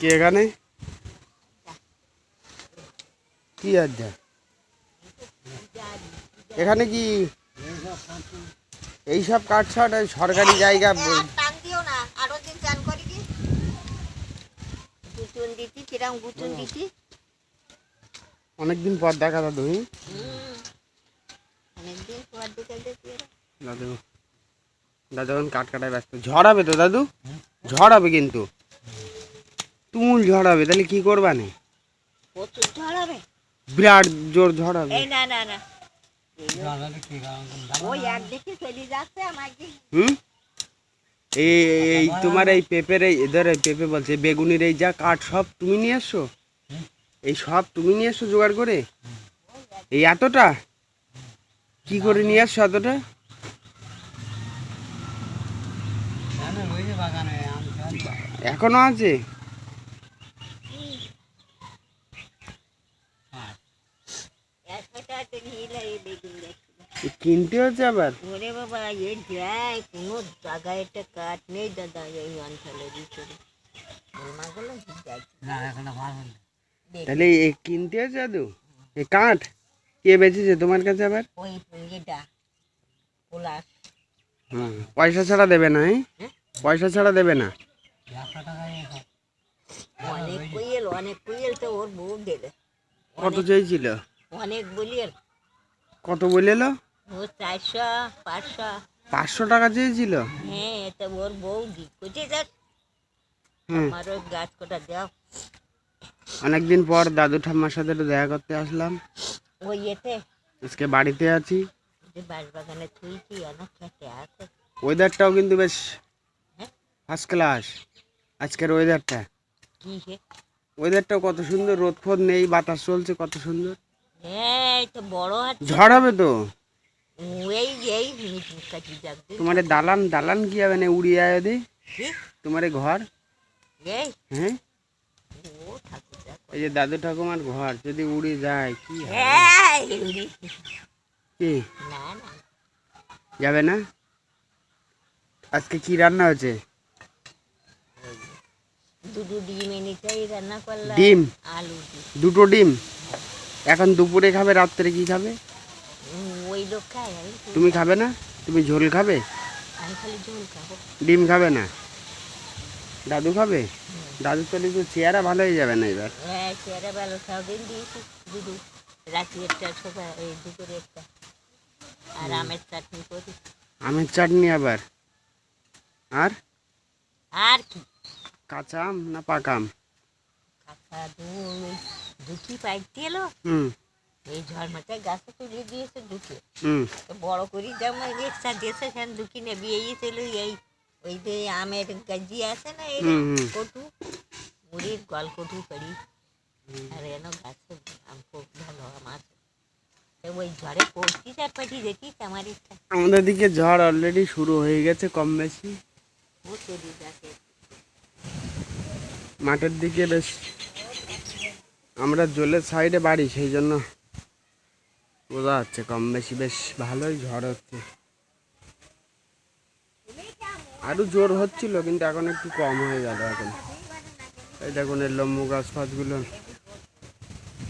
কি এখানে? কি আড্ডা? এখানে কি এইসব কাটছাট ওই সরকারি জায়গা? অনেকদিন পর দেখা দাদু। দাদু দাদু এখন কাট কাটায় ব্যস্ত। ঝড় হবে তো দাদু? ঝড় হবে কিন্তু। তুমুল ঝড় হবে তাহলে কি করবা নে? বিরাট জোর ঝড় হবে এই না না না। ওই একদিকে চলে যাচ্ছে আমাকে হুম? এই তোমার এই পেঁপের এই ধর এই পেঁপে বলছে বেগুনির এই যা কাঠ সব তুমি নিয়ে এসছো এই সব তুমি নিয়ে এসছো জোগাড় করে। এই এতটা? কি করে নিয়ে আসছো এতটা? এখনও আছে? একশো এই বেগুন দেখছি। কিনতে হচ্ছে আবার? ওরে বাবা এ যায় কোনো জায়গায় একটা কাঠ নেই দাদা এই অঞ্চলের ভিতরে। তাহলে এ কিনতে হচ্ছে দাদু এ কাঠ? কে বেচেছে তোমার কাছে আবার? ওই ইয়েটা পোলাশ হ্যাঁ পয়সা ছাড়া দেবে না হ্যাঁ হ্যাঁ? পয়সা ছাড়া দেবে না? অনেক কুইল অনেক কুইল তো ওর বউ দেবে কত চেয়েছিল? অনেক বলিয়ের কত বলল ও চারশো পাঁচশো। পাঁচশো টাকা চেয়েছিল? হ্যাঁ তো ওর বউ দি। যাক। আমার ওই গাছ কটা দাও। অনেকদিন পর দাদু ঠাম্মার সাথে একটু দেখা করতে আসলাম। ওই এতে আজকে বাড়িতে আছি। বাগানে থুইছি অনেক খেতে আছে। ওয়েদারটাও কিন্তু বেশ হ্যাঁ? ফার্স্ট ক্লাস আজকের ওয়েদারটা কি হে? ওয়েদারটাও কত সুন্দর রোদ ফোদ নেই বাতাস চলছে কত সুন্দর। এই তো বড় ঝড় হবে তো। তোমার দালান দালান কি হবে না উড়িয়ে আয় দে? তোমার ঘর? এই? হ্যাঁ? এই যে দাদু ঠাকুমার ঘর যদি উড়ে যায় কি যাবে না? আজকে কি রান্না হয়েছে? দুটো ডিম এনেছেই রান্না করলাম। ডিম? আলু দুটো ডিম? এখন দুপুরে খাবে রাত্রে কি খাবে? ওই লোক খায় আমি তুমি খাবে না? তুমি ঝোল খাবে? আমি খালি ঝোল খাব। ডিম খাবে না? দাদু খাবে? দাদু তাহলে তো চেহারা ভালো হয়ে যাবে না এবার। হ্যাঁ চেয়ারে ভালো দিয়েছি দুটো রাত্রি একটা সকাল এই দুপুরে একটা। আর আমের চাটনি করি। আমের চাটনি আবার? আর? আর কি? কাঁচা আম না পাকা আম? কাকা দুই দুটি পাইতে এলো এই ঝড়মাটায় গাছে তুলে দিয়েছে তো বড় করি যেমন রিক্সা দিয়েছে সেখানে দুটি নেবি এই ছিল এই ওই যে আমের গাজি আছে না এই। কটু মুড়ির গল কটু করি। আর এন গাছে আম খুব ভালো আম আছে। তো ওই ঝড়ে পড়ছি চার পাটি দেখিস আমার ইচ্ছা আমাদের দিকে ঝড় অলরেডি শুরু হয়ে গেছে কম বেশি। ও চলি যাকে মাঠের দিকে বেশ আমরা জলের সাইডে বাড়ি, সেই জন্য বোঝা যাচ্ছে কম বেশি বেশ ভালোই ঝড় হচ্ছে। আরও জোর হচ্ছিল, কিন্তু এখন একটু কম হয়ে গেল এখন। এই দেখুন এর লম্বু গাছ ফাছগুলো।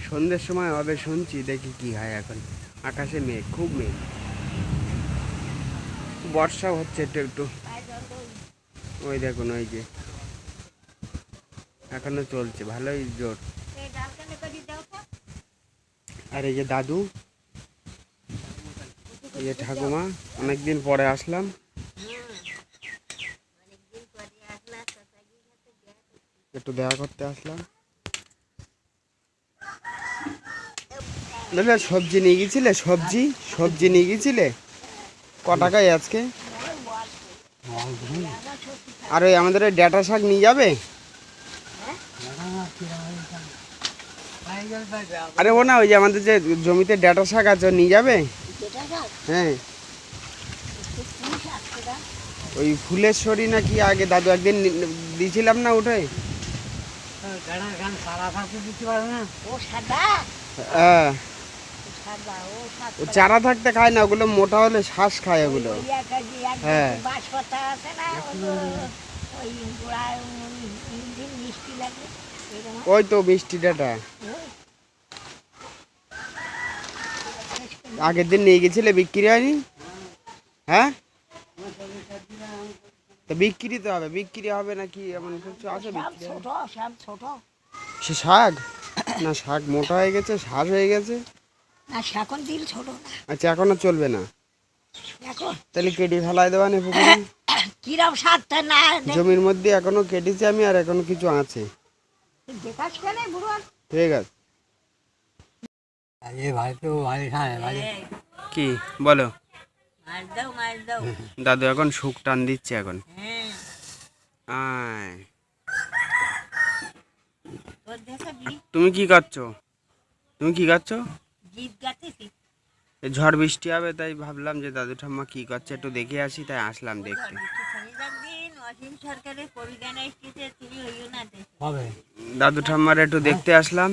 সন্ধ্যের সময় হবে, শুনছি, দেখি কি হয় এখন। আকাশে মেঘ, খুব মেঘ। বর্ষা হচ্ছে একটু একটু। ওই দেখুন, ওই যে। এখনও চলছে ভালোই জোর। আর এই যে দাদু এই যে ঠাকুমা অনেকদিন পরে আসলাম। একটু দেখা করতে আসলাম। দাদা সবজি নিয়ে গেছিলে? সবজি? সবজি নিয়ে গেছিলে? ক টাকায় আজকে? আর ওই আমাদের ওই ডাটা শাক নিয়ে যাবে? আরে ও না ওই যে আমাদের যে জমিতে ডাটা শাক আছে নিয়ে যাবে? হ্যাঁ। ওই ফুলের শরী নাকি আগে দাদু একদিন দিয়েছিলাম না উঠে হ্যাঁ। চারা থাকতে খায় না ওগুলো মোটা হলে শ্বাস খায় ওগুলো। হ্যাঁ। বাঁশ পাতা আছে না ওগুলো ওই গোড়ায় ইঞ্জিন মিষ্টি লাগে এরকম ওই তো মিষ্টি ডাটা। আগের দিন নিয়ে গেছিলে বিক্রি হয়নি? হ্যাঁ? তো বিক্রি তো হবে বিক্রি হবে নাকি এমন কিছু আছে বিক্রি? সে শাক? না শাক মোটা হয়ে গেছে শ্বাস হয়ে গেছে। না এখন দিল ছোট না। আচ্ছা এখনও চলবে না। এখন তাহলে কেটে ফেলাই দেওয়া নেই পুকুরে। কিরম স্বাদটা না জমির মধ্যে এখনও কেটেছি আমি আর এখনও কিছু আছে। কি? বলো। দাদু এখন সুখ টান দিচ্ছে এখন। তুমি কি খাচ্ছ? তুমি কি খাচ্ছ? ঝড় বৃষ্টি হবে তাই ভাবলাম যে দাদু ঠাম্মা কি করছে একটু দেখে আসি তাই আসলাম দেখতে। দাদু ঠাম্মার একটু দেখতে আসলাম।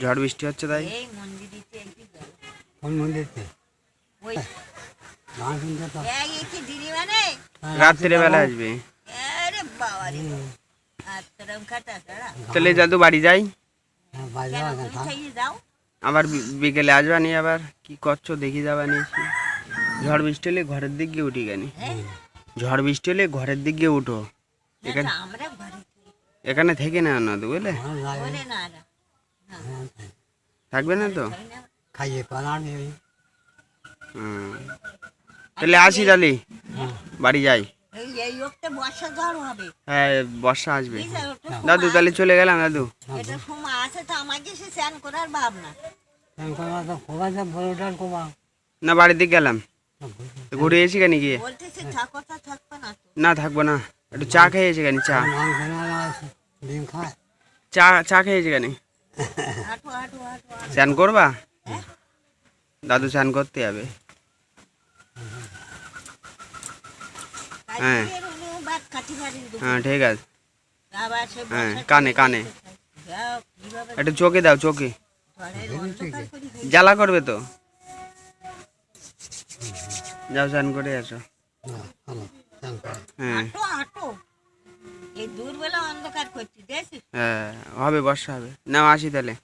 ঝড় বৃষ্টি হচ্ছে তাই। গান মানে? রাত্রে বেলা আসবে। তাহলে দাদু বাড়ি যাই। হ্যাঁ, গান হ্যাঁ। আবার বিকেলে আসবানি আবার? কি করছ দেখি যাবানি। ঝড় বৃষ্টি হলে ঘরের দিক গিয়ে উঠি হ্যাঁ? ঝড় বৃষ্টি হলে ঘরের দিক গিয়ে উঠো। এখানে। এখানে থেকে না না তো বুঝলে? হ্যাঁ, থাকবে না তো? খাইয়ে তাহলে আসি তাহলে। বাড়ি যাই। হ্যাঁ বর্ষা আসবে। দাদু তাহলে চলে গেলাম দাদু। কোমা। না বাড়ির দিকে গেলাম। ঘুরে এসি কেন গিয়ে বলতেছে থাকো তা থাকবে না তো না থাকব না একটু চা খেয়ে এসে কেন চা মাংস না আছে ডিম খায় চা চা খেয়েছে কেন হাঁটো হাঁটো হাঁটো হাঁটো। স্নান করবা দাদু স্নান করতে যাবে হ্যাঁ। কালকের হলো বাদ কাঠি বাড়ির দুপুর। হ্যাঁ ঠিক আছে আবার সে হ্যাঁ, বর্ষার কানে, সময় কানে। যাও, কীভাবে একটু চোখে দাও চোখে ঝড়ের অন্ধকার করে ফেলছে। জ্বালা করবে তো যাও স্নান করে আসো হ্যাঁ। হাঁটো হাঁটো। এই দূরবেলা অন্ধকার করছি দেখছিস? হ্যাঁ হবে বর্ষা হবে। নাও আসি তাহলে।